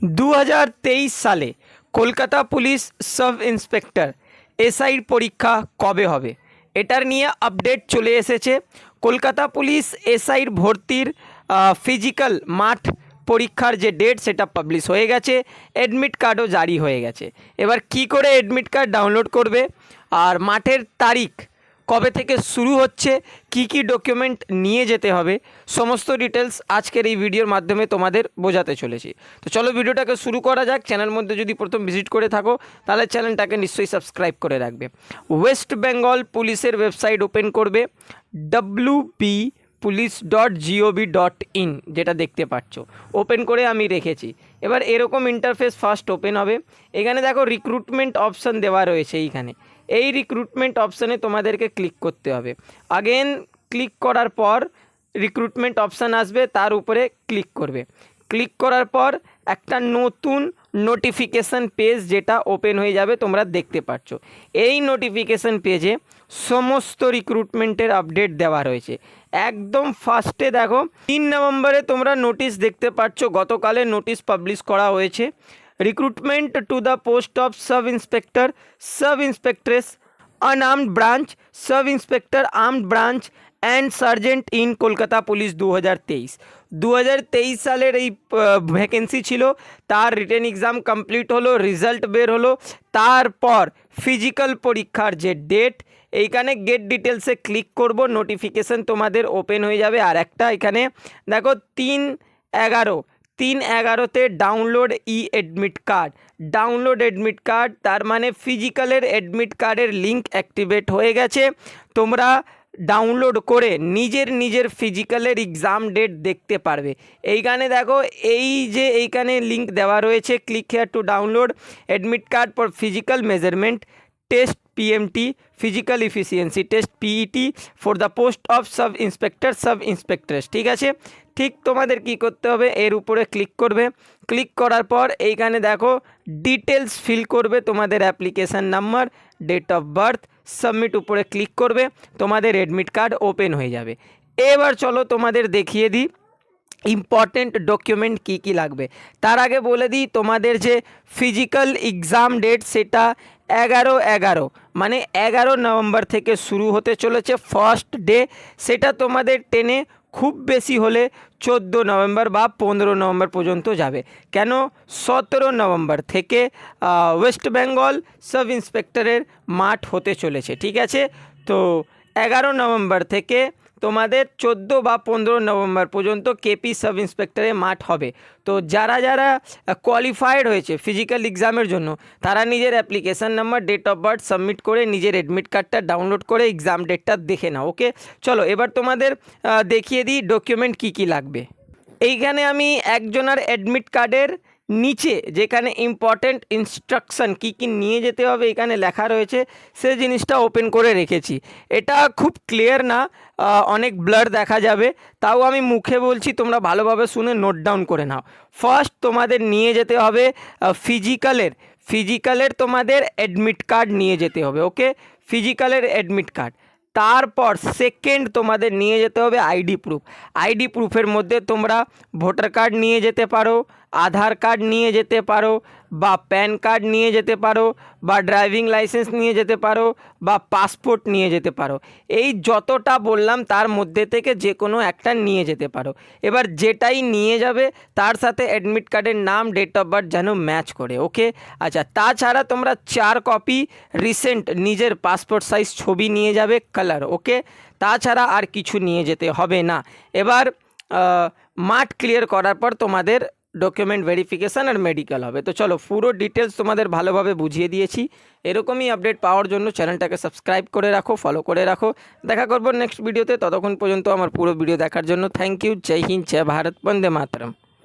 দু হাজার তেইশ সালে কলকাতা পুলিশ সাব ইন্সপেক্টর এসআইর পরীক্ষা কবে হবে? এটার নিয়ে আপডেট চলে এসেছে। কলকাতা পুলিশ এসআইর ভর্তির ফিজিক্যাল মাঠ পরীক্ষার যে ডেট, সেটা পাবলিশ হয়ে গেছে। অ্যাডমিট কার্ডও জারি হয়ে গেছে। এবার কি করে অ্যাডমিট কার্ড ডাউনলোড করবে? আর মাঠের তারিখ কবে থেকে শুরু হচ্ছে, কি কি ডকুমেন্ট নিয়ে যেতে হবে, সমস্ত ডিটেলস আজকের এই ভিডিওর মাধ্যমে তোমাদের বোঝাতে চলেছি। তো চলো ভিডিওটাকে শুরু করা যাক চ্যানেল মধ্যে যদি প্রথম ভিজিট করে থাকো, তাহলে চ্যানেলটাকে নিশ্চয়ই সাবস্ক্রাইব করে রাখবে। ওয়েস্ট বেঙ্গল পুলিশের ওয়েবসাইট ওপেন করবে W B police dot gov dot in যেটা দেখতে পাচ্ছ। ওপেন করে আমি রেখেছি। এবার এরকম ইন্টারফেস ফার্স্ট ওপেন হবে। এখানে দেখো রিক্রুটমেন্ট অপশান দেওয়া রয়েছে এইখানে। এই রিক্রুটমেন্ট অপশানে তোমাদেরকে ক্লিক করতে হবে। আগেন ক্লিক করার পর রিক্রুটমেন্ট অপশান আসবে, তার উপরে ক্লিক করবে। ক্লিক করার পর একটা নতুন নোটিফিকেশান পেজ যেটা ওপেন হয়ে যাবে, তোমরা দেখতে পাচ্ছ এই নোটিফিকেশান পেজে সমস্ত রিক্রুটমেন্টের আপডেট দেওয়া রয়েছে। একদম ফার্স্টে দেখো, তিন নভেম্বরে তোমরা নোটিশ দেখতে পাচ্ছ গতকালে নোটিশ পাবলিশ করা হয়েছে। Recruitment to the post of sub inspector sub inspectress unarmed branch sub inspector armed branch and sergeant in Kolkata police দু হাজার তেইশ দু হাজার তেইশ সালের এই ভ্যাকেন্সি ছিল তার রিটেন এক্সাম কমপ্লিট হলো রেজাল্ট বের হলো তারপর ফিজিক্যাল পরীক্ষার যে ডেট এইখানে গেট ডিটেলসে ক্লিক করব নোটিফিকেশান তোমাদের ওপেন হয়ে যাবে। আর একটা এখানে, দেখো, তিন এগারো তিন এগারোতে download e admit card download admit card তার মানে ফিজিক্যালের অ্যাডমিট কার্ডের লিঙ্ক অ্যাক্টিভেট হয়ে গেছে। তোমরা ডাউনলোড করে নিজের নিজের ফিজিক্যালের এক্সাম ডেট দেখতে পারবে। এইখানে দেখো, এই যে এইখানে লিঙ্ক দেওয়া রয়েছে click here to download admit card for physical measurement test PMT physical efficiency test PET for the post of sub inspector sub inspectress ঠিক আছে? ঠিক তোমাদের কি করতে হবে? এর উপরে ক্লিক করবে। ক্লিক করার পর এইখানে দেখো ডিটেলস ফিল করবে তোমাদের application number date of birth submit উপরে ক্লিক করবে, তোমাদের অ্যাডমিট কার্ড ওপেন হয়ে যাবে। এবার চলো তোমাদের দেখিয়ে দিই ইম্পর্টেন্ট ডকুমেন্ট কী কী লাগবে। তার আগে বলে দিই তোমাদের যে ফিজিক্যাল এক্সাম ডেট সেটা এগারো এগারো। মানে এগারো নভেম্বর থেকে শুরু হতে চলেছে ফার্স্ট ডে সেটা তোমাদের টেনে খুব বেশি হলে চোদ্দ নভেম্বর বা পনেরো নভেম্বর পর্যন্ত যাবে। কেন? সতেরো নভেম্বর থেকে ওয়েস্ট বেঙ্গল সাব ইন্সপেক্টরের মাঠ হতে চলেছে, ঠিক আছে? তো এগারো নভেম্বর থেকে তোমাদের চোদ্দ বা পনেরো নভেম্বর পর্যন্ত কেপি সাব ইন্সপেক্টরের মাঠ হবে। তো যারা যারা কোয়ালিফাইড হয়েছে ফিজিক্যাল এক্সামের জন্য, তারা নিজের application number date of birth submit করে নিজের অ্যাডমিট কার্ডটা ডাউনলোড করে এক্সাম ডেটটা দেখে নাও ওকে চলো, এবার তোমাদের দেখিয়ে দিই ডকুমেন্ট কী কী লাগবে। এইখানে আমি একজনের অ্যাডমিট কার্ডের নিচে, যেখানে ইম্পর্ট্যান্ট ইনস্ট্রাকশন কী কী নিয়ে যেতে হবে এখানে লেখা রয়েছে সে জিনিসটা ওপেন করে রেখেছি। এটা খুব ক্লিয়ার না অনেক ব্লার দেখা যাবে, তাও আমি মুখে বলছি, তোমরা ভালোভাবে শুনে নোট ডাউন করে নাও। ফার্স্ট তোমাদের নিয়ে যেতে হবে ফিজিক্যালের ফিজিক্যালের তোমাদের অ্যাডমিট কার্ড নিয়ে যেতে হবে ওকে ফিজিক্যালের অ্যাডমিট কার্ড তারপর সেকেন্ড তোমাদের নিয়ে যেতে হবে আইডি প্রুফ আইডি প্রুফের মধ্যে তোমরা ভোটার কার্ড নিয়ে যেতে পারো আধার কার্ড নিয়ে যেতে পারো, বা প্যান কার্ড নিয়ে যেতে পারো, বা ড্রাইভিং লাইসেন্স নিয়ে যেতে পারো, বা পাসপোর্ট নিয়ে যেতে পারো। এই যতটা বললাম তার মধ্যে থেকে যে কোনো একটা নিয়ে যেতে পারো। এবার যেটাই নিয়ে যাবে তার সাথে অ্যাডমিট কার্ডের নাম ডেট অফ বার্থ যেন ম্যাচ করে ওকে আচ্ছা তাছাড়া তোমরা চার কপি রিসেন্ট নিজের পাসপোর্ট সাইজ ছবি নিয়ে যাবে কালার ওকে তাছাড়া আর কিছু নিয়ে যেতে হবে না। এবার মাঠ ক্লিয়ার করার পর তোমাদের ডকুমেন্ট ভেরিফিকেশান আর মেডিকেল হবে। তো চলো পুরো ডিটেলস তোমাদের ভালোভাবে বুঝিয়ে দিয়েছি। এরকমই আপডেট পাওয়ার জন্য চ্যানেলটাকে সাবস্ক্রাইব করে রাখো ফলো করে রাখো। দেখা করব নেক্সট ভিডিওতে ততক্ষণ পর্যন্ত আমার পুরো ভিডিও দেখার জন্য thank you Joy Hind, Joy Bharat, Vande Mataram.